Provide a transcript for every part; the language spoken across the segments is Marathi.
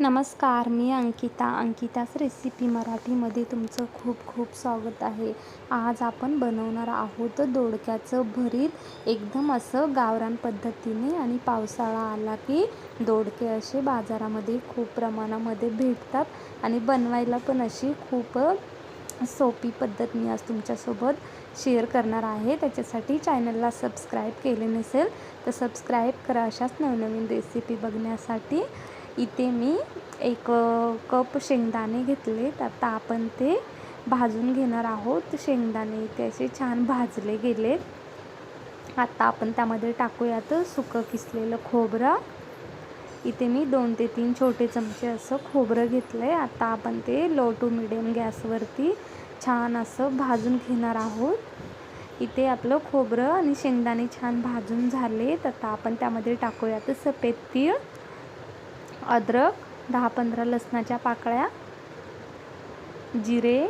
नमस्कार मी अंकिता. अंकिताच रेसिपी मराठीमध्ये तुमचं खूप खूप स्वागत आहे. आज आपण बनवणार आहोत दोडक्याचं भरीत. एकदम असं गावरान पद्धतीने आणि पावसाळा आला की दोडके असे बाजारामध्ये खूप प्रमाणामध्ये भेटतात आणि बनवायला पण अशी खूप सोपी पद्धत मी आज तुमच्यासोबत शेअर करणार आहे. त्याच्यासाठी चॅनलला सबस्क्राईब केले नसेल तर सबस्क्राईब करा. अशाच नवनवीन रेसिपी बघण्यासाठी इथे मी एक कप शेंगदाणे घेतले. आता आपण ते भाजून घेणार आहोत. शेंगदाणे इथे असे छान भाजले गेले. आता आपण त्यामध्ये टाकूयात सुकं किसलेलं खोबरं. इथे मी दोन ते तीन छोटे चमचे असं खोबरं घेतलं आहे आता आपण ते लो टू मिडियम गॅसवरती छान असं भाजून घेणार आहोत. इथे आपलं खोबरं आणि शेंगदाणे छान भाजून झालेत. आता आपण त्यामध्ये टाकूयात सफेद तीळ. अद्रक दहा पंधरा लसणाच्या पाकळ्या जिरे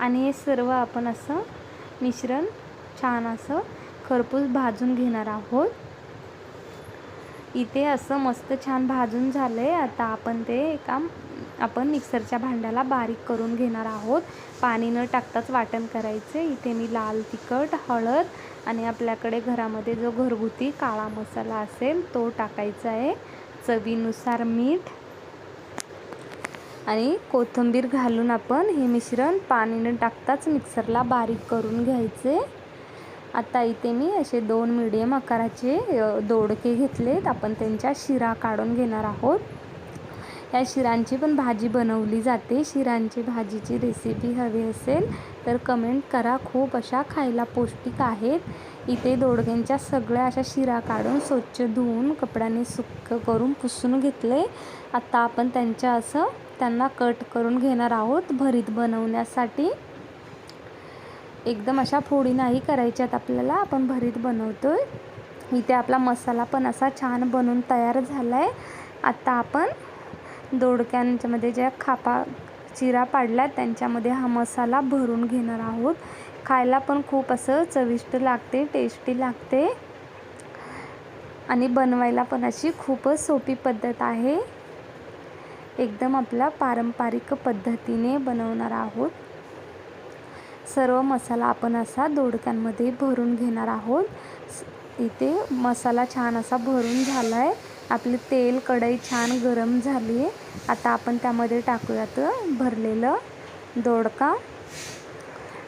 आणि हे सर्व आपण असं मिश्रण छान असं खरपूस भाजून घेणार आहोत. इथे असं मस्त छान भाजून झालं आहे आता आपण ते एका आपण मिक्सरच्या भांड्याला बारीक करून घेणार आहोत. पाणी न टाकताच वाटण करायचे. इथे मी लाल तिखट हळद आणि आपल्याकडे घरामध्ये जो घरगुती काळा मसाला असेल तो टाकायचा आहे. चवीनुसार मीठ आणि कोथिंबीर घालून आपण हे मिश्रण पाणी न टाकताच मिक्सरला बारीक करून घ्यायचे. आता इथे मी असे दोन मिडियम आकाराचे दोडके घेतलेत. आपण त्यांच्या शिरा काढून घेणार आहोत. या शिरांची पण भाजी बनवली जाते. शिरांची भाजीची रेसिपी हवी असेल तर कमेंट करा. खूप अशा खायला पौष्टिक आहेत. इथे दोडक्यांच्या सगळ्या अशा शिरा काढून स्वच्छ धुवून कपड्याने सुक्क करून पुसून घेतले. आता आपण त्यांच्या असं त्यांना कट करून घेणार आहोत भरीत बनवण्यासाठी. एकदम अशा फोडी नाही करायच्यात आपल्याला. आपण भरीत बनवतो आहे इथे आपला मसाला पण असा छान बनवून तयार झाला आहे आता आपण दोडक्यांच्यामध्ये ज्या खापा चिरा पाडला. त्यांच्यामध्ये हा मसाला भरून घेणार आहोत. खायला पण खूप असं चविष्ट लागते टेस्टी लागते. आणि बनवायला पण अशी खूपच सोपी पद्धत आहे. एकदम आपला पारंपरिक पद्धतीने बनवणार आहोत. सर्व मसाला आपण असा दोडक्यांमध्ये भरून घेणार आहोत. इथे मसाला छान असा भरून झाला आहे आपली तेल कढई छान गरम झाली आहे. आता आपण त्यामध्ये टाकूयात भरलेलं दोडका.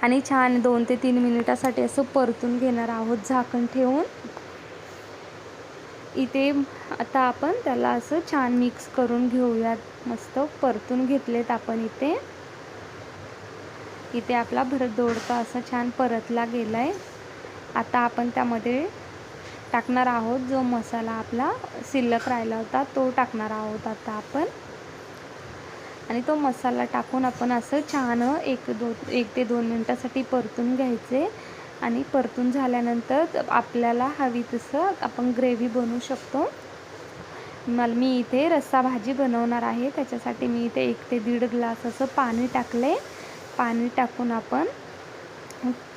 आणि छान दोन ते तीन मिनिटासाठी असं परतून घेणार आहोत झाकण ठेवून. इथे आता आपण त्याला असं छान मिक्स करून घेऊयात. मस्त परतून घेतलेत आपण इथे. इथे आपला भरत दोडका असा छान परतला गेला आहे आता आपण त्यामध्ये टाकणार आहोत जो मसाला आपला शिल्लक राहिला होता तो टाकणार आहोत आता आपण. आणि तो मसाला टाकून आपण असं छान एक दो एक ते दोन मिनटासाठी परतून घ्यायचे. आणि परतून झाल्यानंतर आपल्याला हवी तसं आपण ग्रेव्ही बनवू शकतो. मला मी इथे रस्सा भाजी बनवणार आहे. त्याच्यासाठी मी इथे एक ते दीड ग्लास असं पाणी टाकले. पाणी टाकून आपण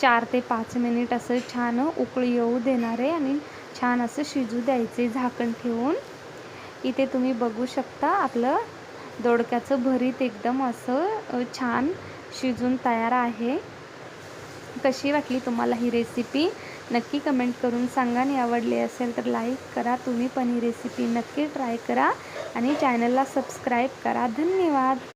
चार ते पाच मिनिट असं छान उकळी येऊ देणार आहे. आणि छान असं शिजू द्यायचे झाकण ठेवून. इथे तुम्ही बघू शकता आपलं दोडक्याचं भरीत एकदम असं छान शिजून तयार आहे. कशी वाटली तुम्हाला ही रेसिपी नक्की कमेंट करून सांगा. आणि आवडली असेल तर लाईक करा. तुम्ही पण ही रेसिपी नक्की ट्राय करा. आणि चॅनलला सबस्क्राईब करा. धन्यवाद!